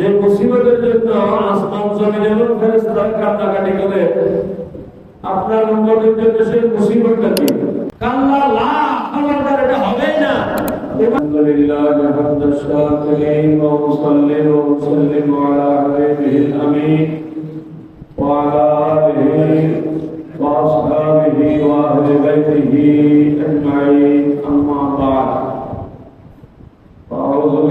যে মুসিবতের জন্য আসমান জমিন এবং ফেরেস্তার কান্নাকাটি করে আপনার উন্নতির জন্য সেই মুসিবতটা কি কান্না লা খবরদার এটা হবেই না الحمد لله حمد الشاكرين وأصلي وأسلم على حبيبه الأمين وعلى آله وأصحابه وأهل بيته أجمعين أما بعد أعوذ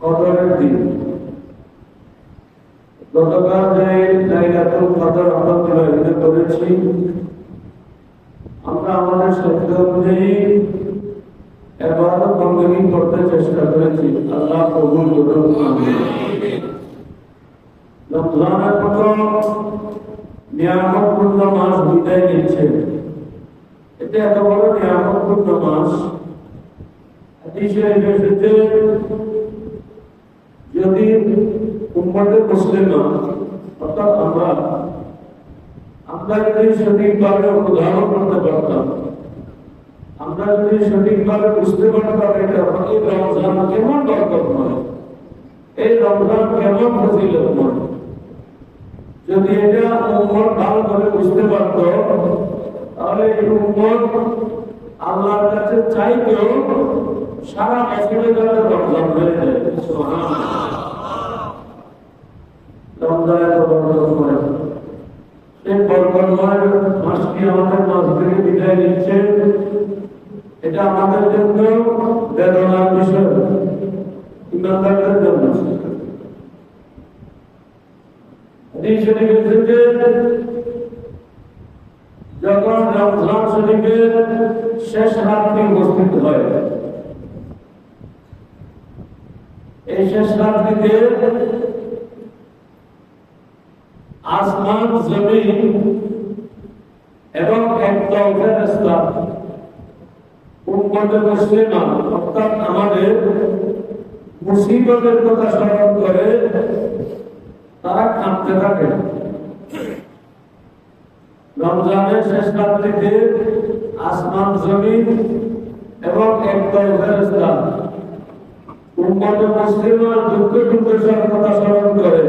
কদরের দিন। গতকাল যে লাইলাতুল কদর আমরা করেছি আমরা আমাদের শব্দ অনুযায়ী এবার বন্দী করতে চেষ্টা করেছি। আল্লাহ কবুল রমজানের মতো নিয়ামতপূর্ণ মাস বিদায় নিচ্ছে। এটা এত বড় নিয়ামতপূর্ণ মাস, হাদিসে যদি উম্মতে মুসলিমা অর্থাৎ আমরা আমরা যদি সঠিকভাবে অনুধাবন করতে পারতাম, আমরা যদি সঠিকভাবে বুঝতে পারতাম এটা এই রমজান কেমন বরকতময় এই রমজান কেমন ফজিলতময় যদি এটা উম্মত ভালো করে বুঝতে পারত, তাহলে এই উম্মত আল্লাহর কাছে চাইতেও সারা বছরের জন্য রমজান হয়ে যায় সুবহানাল্লাহ। রমজানের বরকতময় এই বরকতময় মাসটি আমাদের মাস থেকে বিদায় নিচ্ছে এটা আমাদের জন্য বেদনার বিষয়। ইমানদারদের জন্য। শেষ রাত্রি উপস্থিত হয়। এই শেষ আসমান, জমিন এবং একদল ফেরেশতা। উম্মতে মুসলিমা, অর্থাৎ আমাদের মুসিবতের কথা স্মরণ করে তারা কাঁদতে থাকে। রমজানের শেষ রাত্রিতে আসমান জমিন এবং একদল ফেরেশতা। উম্মতে মুসলিমার দুঃখ দুর্দশার কথা স্মরণ করে।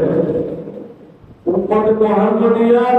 মোহাম্মদিয়ার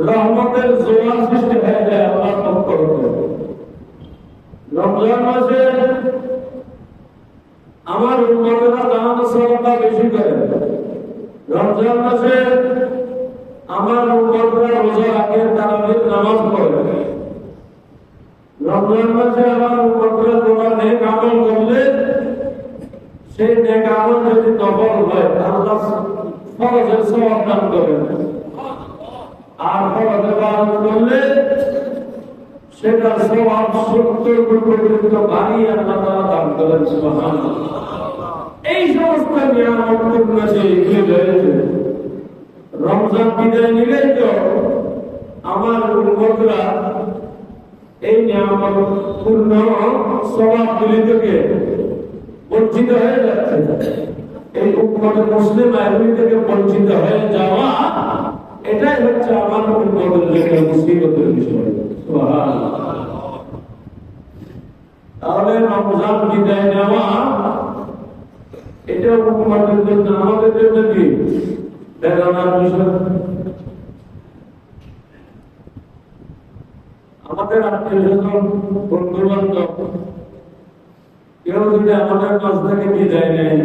রহমতের জোয়ার সৃষ্টি হয়ে যায় আল্লাহ পক্ষ হতে রমজান মাসে আমার উন্মতেরা দান সলাটা বেশি করে। রমজান মাসে আমার উন্মতরা রোজা রাখে, তারাবির নামাজ পড়ে। রমজান মাসে আমার উন্মতরা তোমার নেক আমল করলে সেই নেক আমল যদি নফল হয়, আল্লাহ ফরজের দান করেন আর সেটা সওয়াব সত্তর গুণ পর্যন্ত বাড়িয়ে আল্লাহ এই সমস্ত নিয়ামত করেছে এগুলো রয়েছে নিলেই তো আমার উন্মতরা এই নিয়ামত পূর্ণ স্বভাব থেকে বঞ্চিত হয়ে যাচ্ছে। এই মুসলিম আইনি থেকে বঞ্চিত হয়ে যাওয়া এটাই হচ্ছে আমার উন্মতের জন্য মুসিবতের বিষয় তাহলে রমজান বিদায় নেওয়া এটা উন্মতের জন্য, আমাদের জন্য কি? বেদনার বিষয়। আমাদের আত্মীয় স্বজন কেউ যদি আমাদের কাছ থেকে বিদায় নেয়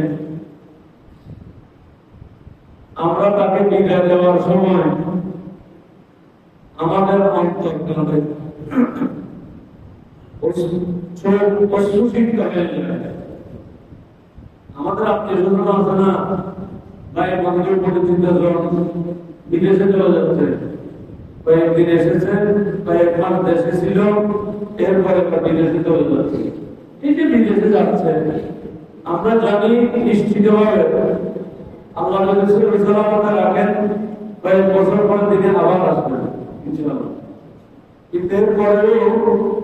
আমরা তাকে বিদায় দেওয়ার সময় আমাদের আমাদের বিদেশে চলে যাচ্ছে। কয়েকদিন এসেছে, কয়েক মাস দেশে ছিল, এরপরে বিদেশে চলে যাচ্ছে। এই যে বিদেশে যাচ্ছে, আমরা জানি নিশ্চিত ভাবে আল্লাহ সালামতে রাখেন কয়েক বছর পরে দিনে আবার আসবেন ইনশাআল্লাহ। কিন্তু এরপরেও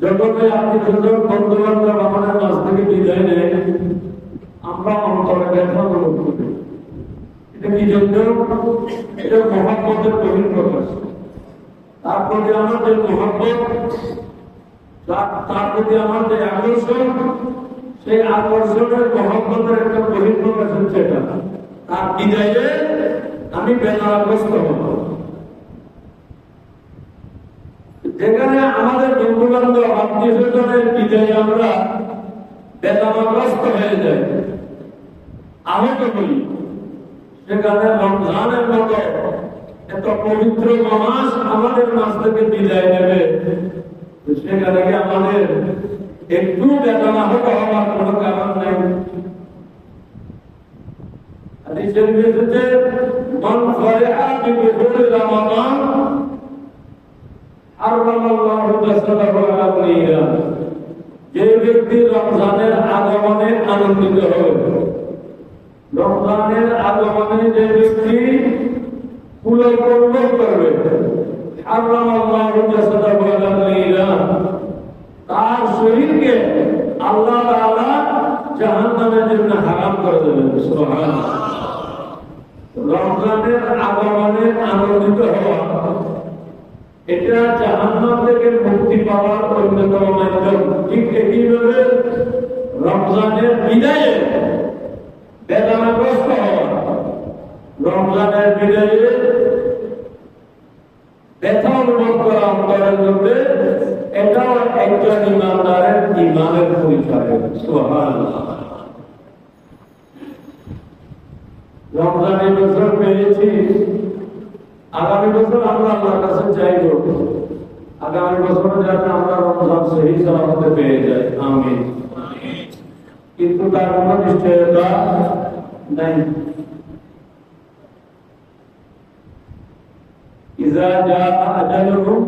যখন ওই আত্মীয় স্বজন বন্ধু আমাদের মাঝ থেকে বিদায় নেয়, আমরা অন্তরে ব্যথা অনুভব করি। এটা কি জন্য? এটা মহাব্বতের গভীর প্রকাশ। তার প্রতি আমার যে মহাব্বত তার- প্রতি আমার যে আকর্ষণ, সেই আকর্ষণের মহাব্বতের একটা গভীর প্রকাশ হচ্ছে এটা। তার বিদায়ে আমি বেদনাগ্রস্ত হব। যেখানে আমাদের বন্ধু বান্ধব আত্মীয় স্বজনের বিদায়ে আমরা বেদনাগ্রস্ত হয়ে যাই। আহত হই। সেখানে রমজানের মতো এত পবিত্র মাস আমাদের মাস থেকে বিদায় নেবে। সেখানে আমাদের একটু বেদনা হতে হওয়ার কোনো কারণ নেই। হাদিসের ভিতরে মান ফারিহা বিদুখুল রমাদান, হারামাল্লাহু জাসাদাহু আলা নিয়া যে ব্যক্তি রমজানের আগমনে আনন্দিত হবে, রমজানের আগমনে যে ব্যক্তি পুনর্কর্ম করবে হারাম আল্লাহ তার শরীরকে আল্লাহ তাআলা জাহান্নামের জন্য হারাম করে দেবেন। সুবহানাল্লাহ। রমজানের আগমনে আনন্দিত হওয়া এটা জাহান্নাম থেকে মুক্তি পাওয়ার অন্যতম মাধ্যম। ঠিক একইভাবে রমজানের বিদায়ে বেদনাগ্রস্ত রমজানের বিদায়ে ব্যথা অনুভব করা অন্তরের মধ্যে এটাও একজন ইমানদারের ইমানের পরিচয়। সুবহানাল্লাহ। রমজান বছর পেয়েছি আগামী বছর আমরা আল্লাহর কাছে চাইব আগামী বছর যাতে আমরা রমজান সেই সালামতে পেয়ে যাই আমি কিন্তু তার কোনো নিশ্চয়তা নাই إذا جاء أجلهم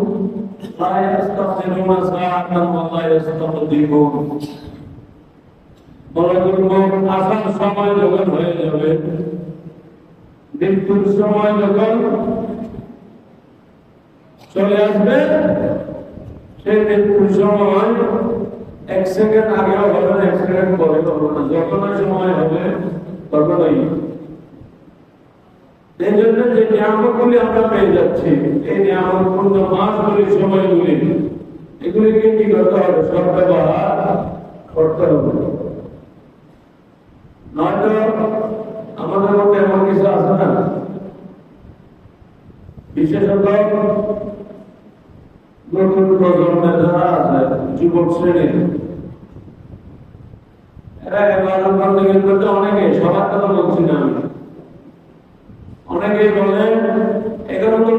لا يستخدمون ساعة ولا يستقدمون মরকুল মৌত আসার সময় যখন হয়ে যাবে মৃত্যুর সময় যখন চলে আসবে, সেই মৃত্যুর সময় এক সেকেন্ড আগেও হবে না, এক সেকেন্ড পরে হবে না। যখন সময় হবে তখনই এই জন্য যে নিয়ামতগুলি আমরা পেয়ে যাচ্ছি, এই নিয়ামতপূর্ণ মাসগুলি সময়গুলি, এগুলিকে কি করতে হবে? সব করতে হবে। নয়তো আমাদের মধ্যে এমন কিছু আছে না বিশেষত নতুন প্রজন্মের যারা আছে যুবক শ্রেণি এবার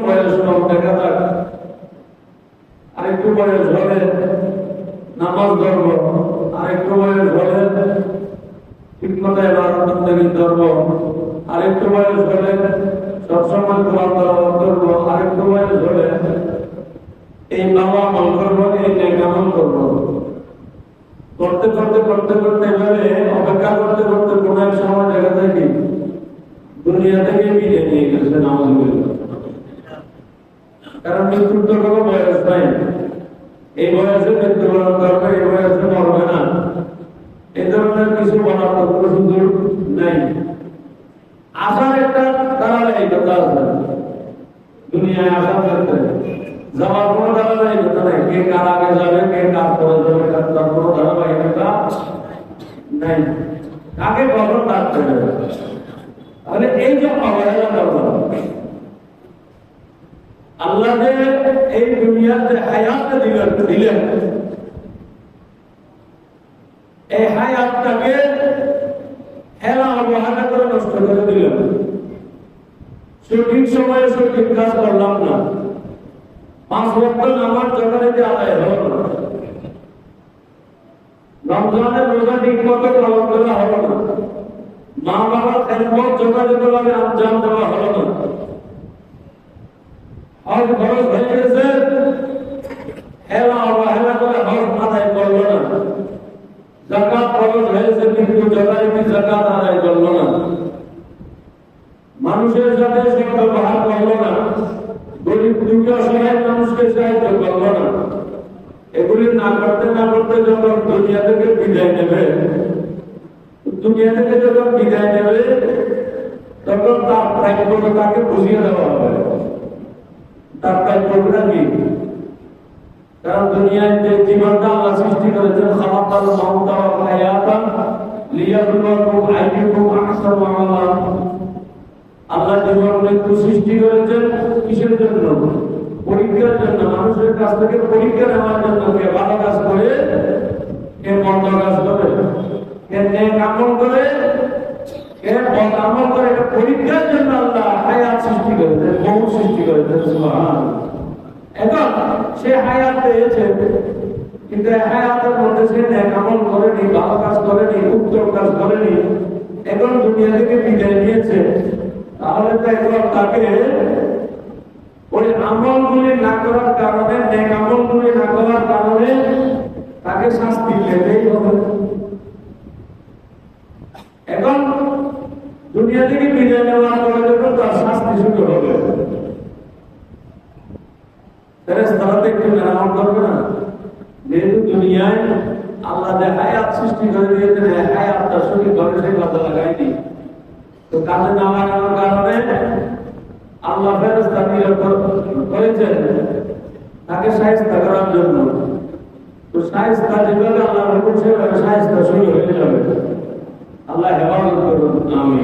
বয়স কম আরেকটু বয়স হলে নামাজ ধরব আরেকটু বয়স হলে ঠিকমতো এবার বন্দীগীর ধরব আরেকটু বয়স হলে দুনিয়া থেকে বিদায় কারণ মৃত্যুর তো কোনো বয়স নাই। এই বয়সে মৃত্যুবরণ করবে, এই বয়সে না। এই ধরনের কিছু বলার তো নাই। আসার একটা ধারাবাহিকতা আছে দুনিয়ায় আসার ক্ষেত্রে যাওয়ার কোনো ধারাবাহিকতা নাই। কে কার আগে যাবে, কে কার পরে যাবে তার কোনো ধারাবাহিকতা নাই। কাকে কখন ডাকতে হবে তাহলে এই যে অবহেলা করলাম আল্লাহ যে এই দুনিয়াতে হায়াতটা দিলেন দিলেন। এই হায়াতটাকে হেলা অবহেলা করে দিলেন। সঠিক সময়ে সঠিক কাজ করলাম না। পাঁচ বছর নামাজ যথারীতি আদায় হল না। রমজানের রোজা ঠিক মতো পালন করা হলো না। মা বাবার খেদমত যথাযথভাবে আঞ্জাম দেওয়া হলো না। হজ খরচ হয়ে গেছে। হেলা অবহেলা করে হজ আদায় করল না। জাকাত খরচ হয়েছে, কিন্তু যথারীতি জাকাত আদায় করল না। মানুষের সাথে সে ব্যবহার করল না গরিব দুঃখী অসহায় মানুষকে সাহায্য করল না এগুলি না করতে না করতে যখন দুনিয়া থেকে বিদায় নেবে দুনিয়া থেকে যখন বিদায় নেবে তখন তার প্রাপ্যটা তাকে বুঝিয়ে দেওয়া হবে তার প্রাপ্যটা কি কারণ দুনিয়ায় যে জীবনটা আল্লাহ সৃষ্টি করেছেন খালাকাল মাউতা ওয়াল হায়াতা লিয়াবলুয়াকুম আইয়ুকুম আহসানু আমালা আল্লাহ জীবন মৃত্যু সৃষ্টি করেছেন কিসের জন্য? পরীক্ষার জন্য, মানুষের কাছ থেকে পরীক্ষা নেওয়ার জন্য কে ভালো কাজ করে, কে মন্দ কাজ করে? কে নেক আমল করে, কে বদ করে? এটা পরীক্ষার জন্য আল্লাহ হায়াত সৃষ্টি করেছেন, বহু সৃষ্টি করেছেন এখন সে হায়াত পেয়েছে, কিন্তু হায়াতের মধ্যে সে নেক আমল করেনি, ভালো কাজ করেনি, উত্তম কাজ করেনি। এখন দুনিয়া থেকে বিদায় নিয়েছে। তাহলে তো এখন তাকে ওই আমলগুলি না করার কারণে, নেক আমলগুলি না করার কারণে তাকে শাস্তি পেতেই হবে। এখন দুনিয়া থেকে বিদায় নেওয়ার পরে যখন তার শাস্তি শুরু হবে ফেরেস্তারা একটু মেরামত করবে না। যেহেতু দুনিয়ায় আল্লাহ দেখায় হায়াত সৃষ্টি করে দিয়েছেন, এই হায়াতটা শরীর ঘরে সেই কথা লাগায়নি। তো কাজে না লাগানোর কারণে আল্লাহ ফেরস্তা নিয়োগ করেছেন তাকে সাহিত্য করার জন্য। তো সাহিত্য যেভাবে আল্লাহ হুকুম সেভাবে সাহিত্য শুরু হয়ে যাবে আল্লাহ হেফাজত করুন। আমি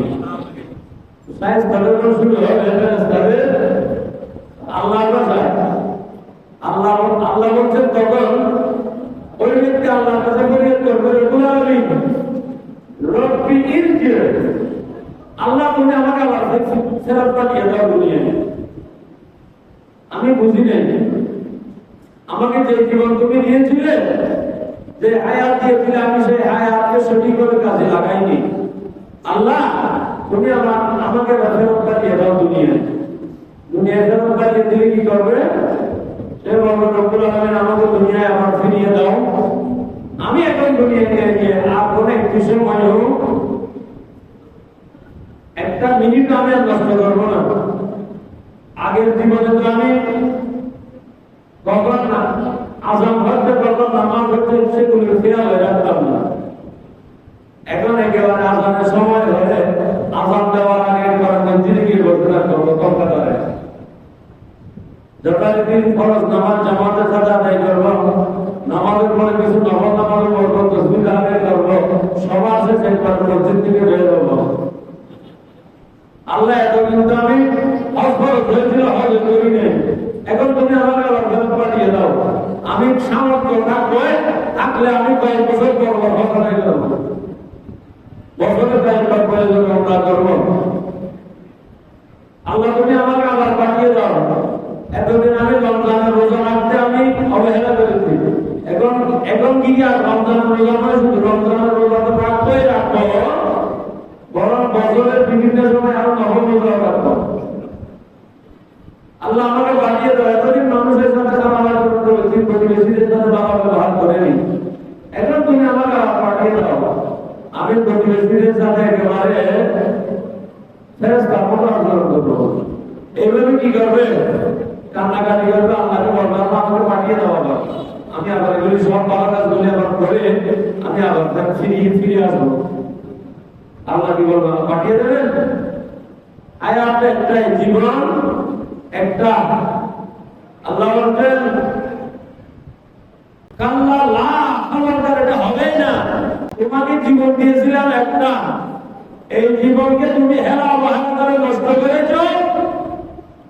আল্লাহ আল্লাহ আল্লাহ তখন ওই ব্যক্তি আল্লাহ আল্লাহ তুমি আমাকে আবার ফেরত পাঠিয়ে দাও দুনিয়ায়। আমি বুঝি নাই। আমাকে যে জীবন তুমি দিয়েছিলে, যে হায়াত দিয়েছিলে, আমি সেই হায়াতকে সঠিকভাবে কাজে লাগাইনি। আল্লাহ, তুমি আমার, আমাকে ফেরত পাঠিয়ে দাও দুনিয়ায়। দুনিয়ায় ফেরত পাঠিয়ে দিলে কি করবে? সে বলবে রব্বুল আলামিন, আমাকে দুনিয়ায় আবার ফিরিয়ে দাও। আমি এখন দুনিয়াতে গিয়ে আর কোন একটু সময় হোক একটা মিনিট আমি আর নষ্ট করব না। আগের জীবনে তো আমি কখন না আজাম হচ্ছে কখন নামাজ হচ্ছে সেগুলো খেয়াল হয়ে রাখতাম না। এখন একেবারে আজানের সময় আজান দেওয়ার আগে জিন্দগি ঘোষণা করব কলকাতায়। যথারীতি নামাজ নামাজের পরে কিছু নফল নামাজের পর তসবির আদায় করব। সবার শেষে একবার মসজিদ থেকে বের হব। আল্লাহ এতদিন তো আমি আমাকে ফেরত পাঠিয়ে দাও। এতদিন আমি রমজানের রোজা আমি এখন এখন কি আর রমজানের রোজা নয় শুধু রমজানের রোজা তো রাখবোই রাখব বরং বছরের বিভিন্ন সময় আরও নবম রোজা রাখব আল্লাহ আমাকে বাড়িয়ে দাও এতদিন মানুষের সাথে আমার করেছি প্রতিবেশীদের সাথে বাবা ব্যবহার করেনি এখন তুমি আমাকে আবার পাঠিয়ে দাও আমি প্রতিবেশীদের সাথে একেবারে ফেরেস্তা মতো আচরণ করব এইভাবে কি করবে? কান্নাকাটি করবে, আল্লাহকে বলবে, আল্লাহ, আমাকে পাঠিয়ে দাও আবার। আমি আবার এগুলি সব ভালো কাজগুলি আবার করে আমি আবার ফিরিয়ে, ফিরে আসব। আল্লাহ কি বলব পাঠিয়ে দেবেন? আয়াত একটাই জীবন, একটা আল্লাহ বলছেন কাল্লা লা খবরদার এটা হবে না। তোমাকে জীবন দিয়েছিলাম একটা। এই জীবনকে তুমি হেলা বাহানা করে নষ্ট করেছ।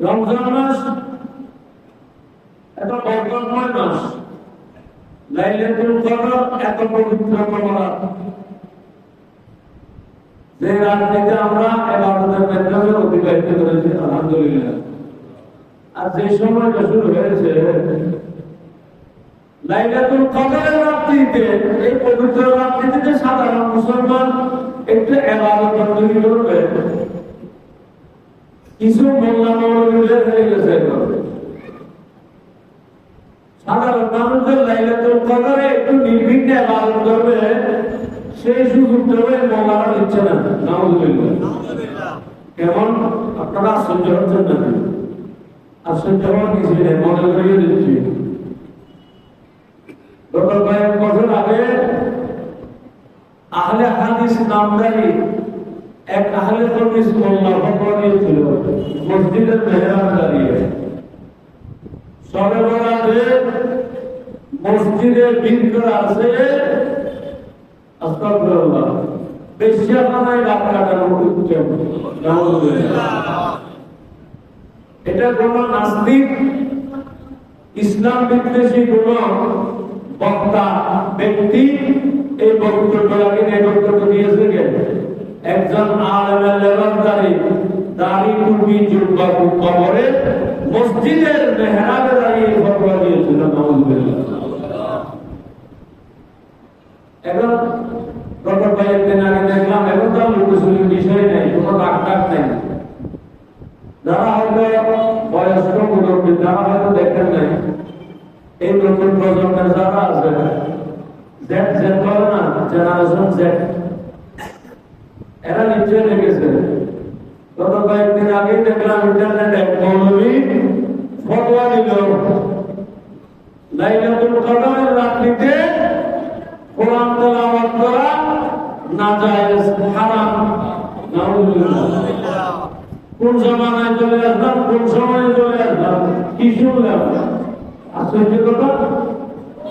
রমজান মাস এত মাস। লাইলাতুল কদর এত যে রাত্রিতে আমরা মাধ্যমে অতিবাহিত করেছি, আলহামদুলিল্লাহ। আর যে সময়টা শুরু হয়েছে, লাইলাতুল কদরের রাত্রিতে, এই পবিত্র রাত্রিতে সাধারণ মুসলমান একটু বন্দী করবে কিছু মোল্লা মৌলবীদের হয়ে গেছে সাধারণ মানুষের লাইলাতুল কদরে একটু নির্বিঘ্নে এবাদত করবে সেই সুযোগ মোল্লারা দিচ্ছে না। নাউজুবিল্লাহ। কেমন? আপনারা আশ্চর্য হচ্ছেন নাকি? আশ্চর্য হওয়ার কিছু নেই মনে করিয়ে দিচ্ছি। গত কয়েক বছর আগে আহলে হাদিস নামদারি এক আহলে হাদিস মোল্লা ফতোয়া দিয়েছিল মসজিদের মেহরাব দাঁড়িয়ে। সবে বরাতে মসজিদে আছে। আস্তাগফিরুল্লাহ। বেশ্যাখানায় রাত কাটানো উত্তম এটা কোন নাস্তিক, ইসলাম বিদ্বেষী কোন বক্তা, ব্যক্তি এই বক্তব্যটাকে এই বক্তব্য দিয়েছে একজন আলেমের লেবানদারি, দাড়ি টুপি জুব্বা কবরে মসজিদের মেহরাবে দাঁড়িয়ে ফতোয়া দিয়েছিল এখন গত কয়েকদিন আগে দেখলাম, এখন তো লোকসুলির বিষয় নেই, কোনো টাকা ডাক নাই। যারা হয়তো বয়স্ক, মুরব্বী যারা হয়তো দেখেন নাই, এই নতুন প্রজন্মের যারা আছে জেড জেড বলে না জেনারেশন জেড এরা নিশ্চয় দেখেছে গত কয়েকদিন আগে দেখলাম ইন্টারনেটে মৌলবী ফটোয়া দিল লাইলাতুল কদরের রাত্রিতে কোরআন তেলাওয়াত করা নাজায়েজ হারাম নাউজুবিল্লাহ কোন জামানায় চলে আসলাম কোন সময়ে চলে আসলাম কি শুনলাম আশ্চর্য কথা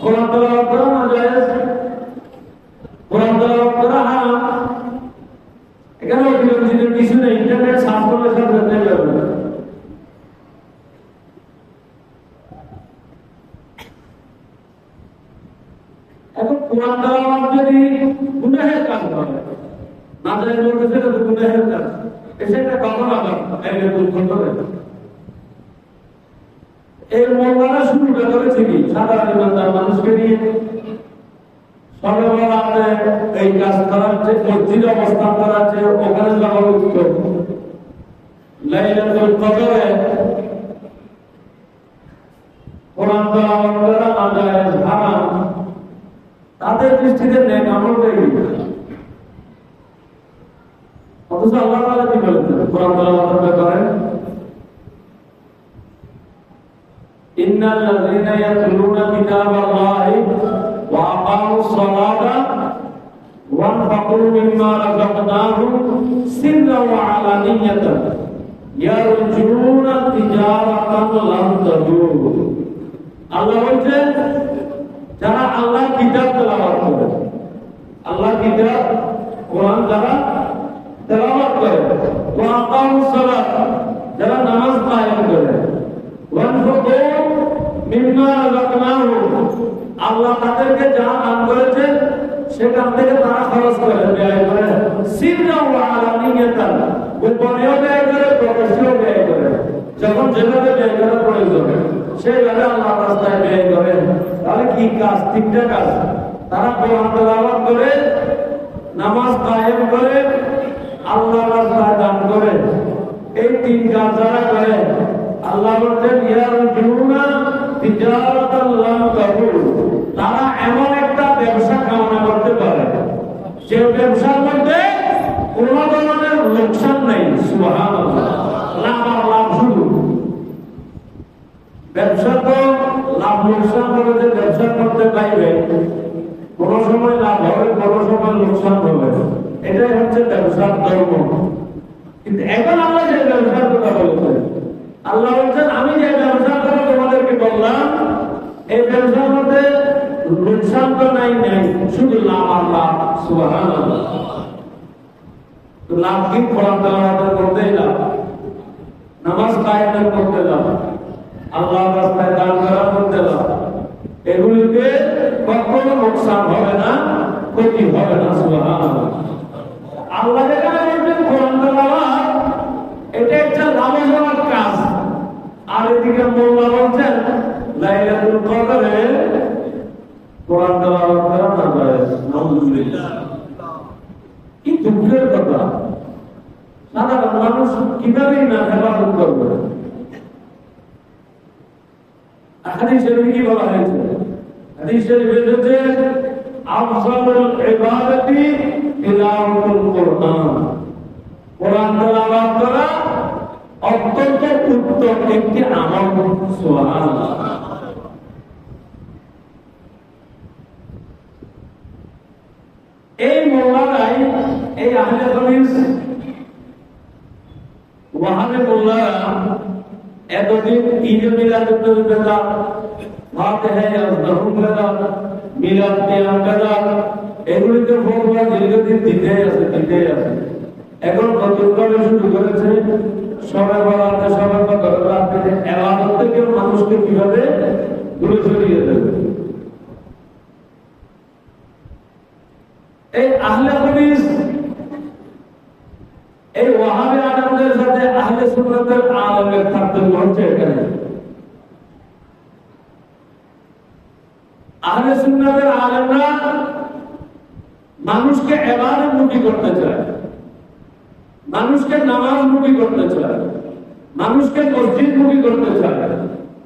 কোরআন তেলাওয়াত করা নাজায়েজ কোরআন তেলাওয়াত করা হারাম এখানে অতিরঞ্জিত কিছু নেই ইন্টারনেট সার্চ করলে সব জানতে যাবে। এখন কোরআন তেলাওয়াত যদি গুনাহের কাজ হয়, না জানি বলতেছে এটা গুনাহের কাজ। একটা কথা আবার এর দুঃখ করে এই মোল্লারা শুরুটা করেছে কি? সাধারণ মানুষকে নিয়ে সর্বরাতে এই কাজ করাচ্ছে মসজিদে অবস্থান করাচ্ছে ওখানে যাওয়া লাইলাতুল কদরে কোরআন তেলাওয়াত করা হারাম তাদের দৃষ্টিতে নেক আমলটাই অথচ আল্লাহ তাআলা কি বলেছেন? কোরআন তেলাওয়াতের ব্যাপারে ইন্নাল ইয়াতলুনা কিতাবাল্লাহি ওয়া আকামুস সালাতা মিম্মা রাযাকনাহুম সিররান ওয়া আলানিয়াতান ইয়ারজুনা তিজারাতান লান তাদুর আল্লাহ বলছেন যারা আল্লাহ কিতাব তেলাওয়াত করে আল্লাহ কিতাব, কোরআন যারা তেলাওয়াত করে, ওয়া আকামুস সালাত, যারা নামাজ কায়েম করে, ওয়ানফাকু মিম্মা রাযাকনাহুম, আল্লাহ তাদেরকে যা দান করেছেন সেখান থেকে তারা খরচ করে ব্যয় করে। সিররা ওয়া আলানিয়াতান গোপনেও ব্যয় করে প্রকাশ্যেও ব্যয় করে। যখন যেভাবে ব্যয় করা প্রয়োজন সেইভাবে আল্লাহ রাস্তায় ব্যয় করে তাহলে কি কাজ? তিনটা কাজ। তারা কোরআন তেলাওয়াত করে, নামাজ কায়েম করে, আল্লাহ রাস্তায় দান করে। এই তিন কাজ যারা করে আল্লাহ বলছেন ইয়ার জুনা তিজারাতাল লাম তাবুর তারা এমন একটা ব্যবসা কামনা করতে পারে যে ব্যবসার মধ্যে কোন ধরনের লোকসান নেই লাভ আর লাভ শুধু। ব্যবসা তো লাভ লোকসান যে ব্যবসা করতে পাইবে, কোন সময় লাভ হবে, কোন সময় লোকসান হবে। এটাই হচ্ছে ব্যবসার ধর্ম। কিন্তু এখন আমরা যে ব্যবসার কথা বলছেন আল্লাহ বলছেন আমি যে ব্যবসার কথা তোমাদেরকে বললাম এই ব্যবসার মধ্যে লোকসান তো নাই নাই শুধু লাভ আর লাভ এগুলিতে কখনো লোকসান হবে না, ক্ষতি হবে না আল্লাহ এটা একটা লাভজনক কাজ। আর এদিকে মোল্লা বলছেন, লাইলাতুল কদরে কোরআন তেলাওয়াত করা না যায়। নাউজুবিল্লাহ। কি দুঃখের কথা। সাধারণ মানুষ কীভাবে না হেফাজত করবে? হাদিস শরীফে কি বলা হয়েছে? একটি আমল এই মোল্লারাই এই আহলে হাদিস ওয়াহাবে মোল্লারা এতদিন ঈদ মিলাদুন নবী বেদা ফাতিহা ইয়াজদাহুম বেদা মিলাদ কিয়াম বেদা এগুলিতে ফতোয়া দীর্ঘদিন দিতে আছে দিতে আছে। এখন নতুন করে শুরু করেছে সবাই বলাতে সবাই রাত্রে এলাকার থেকে মানুষকে কীভাবে দূরে সরিয়ে দেবে? এই আহলে হাদিস এই ওয়াহাবি আলেমদের সাথে আহলে সুন্নাতের আলেমের পার্থক্য হচ্ছে এখানে। আহলে সুন্নাতের আলেমরা মানুষকে এবারে মুখী করতে চায়। মানুষকে নামাজমুখী করতে চায়। মানুষকে মসজিদমুখী করতে চায়।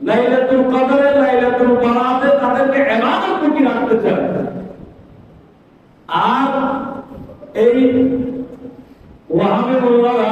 লাইলাতুল কদরে, লাইলাতুল বারাতে তাদেরকে ইবাদতমুখী রাখতে চায়। আর এই ওয়াহাবে মোল্লারা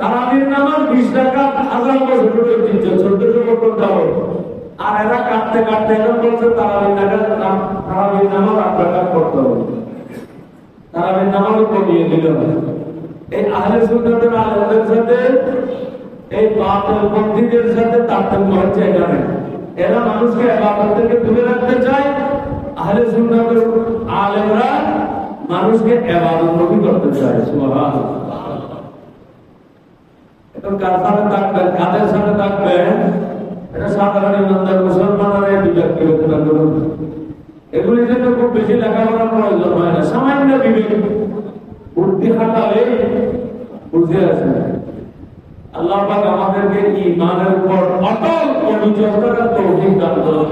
তারাবির নামাজ বিশ টাকা হাজার বছর ঐতিহ্য চোদ্দশো বছর যাব আর এরা কাটতে কাটতে এরা বলছে, তারাবির নামাজ তারাবির নামাজ আট টাকা করতে হবে। তারাবির নামাজও কমিয়ে দিল এই আহলে সুন্নাতের আলেমদের সাথে, এই বাতিল পন্থীদের সাথে তারতম্য হচ্ছে এখানে। এরা মানুষকে ইবাদত থেকে দূরে রাখতে চায়। আহলে সুন্নাতের আলেমরা মানুষকে ইবাদত মুখী করতে চায়, সুবহানাল্লাহ। এখন কার সাথে থাকবেন, কাদের সাথে থাকবেন? এটা সাধারণ ইমানদার এই বিবেককে করুন। এগুলির জন্য খুব বেশি লেখাপড়ার প্রয়োজন হয় না, সামান্য বিবেক। বুদ্ধি খাটালে বুঝে আছে আল্লাহ পাক আমাদেরকে ইমানের উপর অটল অবিচল তৌফিক দান করুন।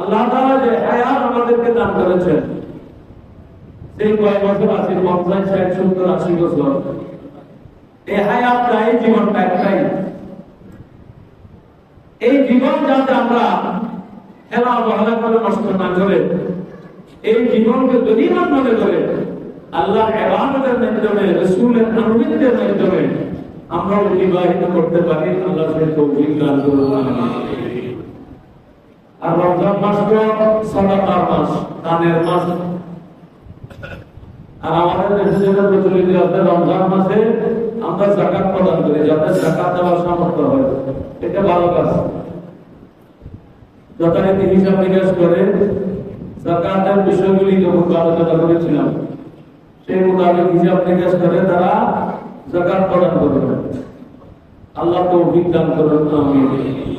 আল্লাহ তাআলা যে হায়াত আমাদেরকে দান করেছেন সেই কয়েক বছর আছে, পঞ্চাশ ষাট, সত্তর, আশি বছর। এই হায়াতটা এই জীবনটা একটাই। এই জীবন যাতে আমরা খেলা বহলা করে, নষ্ট না করে, এই জীবনকে গরিমান মনে করে আল্লাহ এবাদতের মাধ্যমে, রসুলের আনুগত্যের মাধ্যমে আমরা অতিবাহিত করতে পারি, আল্লাহ তৌফিক দান করুন আর রমজান মাস তো সদাকার মাস, দানের মাস। আর আমাদের দেশে যেটা প্রচলিত আছে রমজান মাসে আমরা জাকাত প্রদান করি, যাতে জাকাত দেওয়ার সামর্থ্য হয়। এটা ভালো কাজ। যথারীতি হিসাব নিকাশ করে জাকাতের বিষয়গুলি যখন আলোচনা করেছিলাম, সেই মোতাবেক হিসাব নিকাশ করে তারা জাকাত প্রদান করবে। আল্লাহ তো দান করুন, আমিন।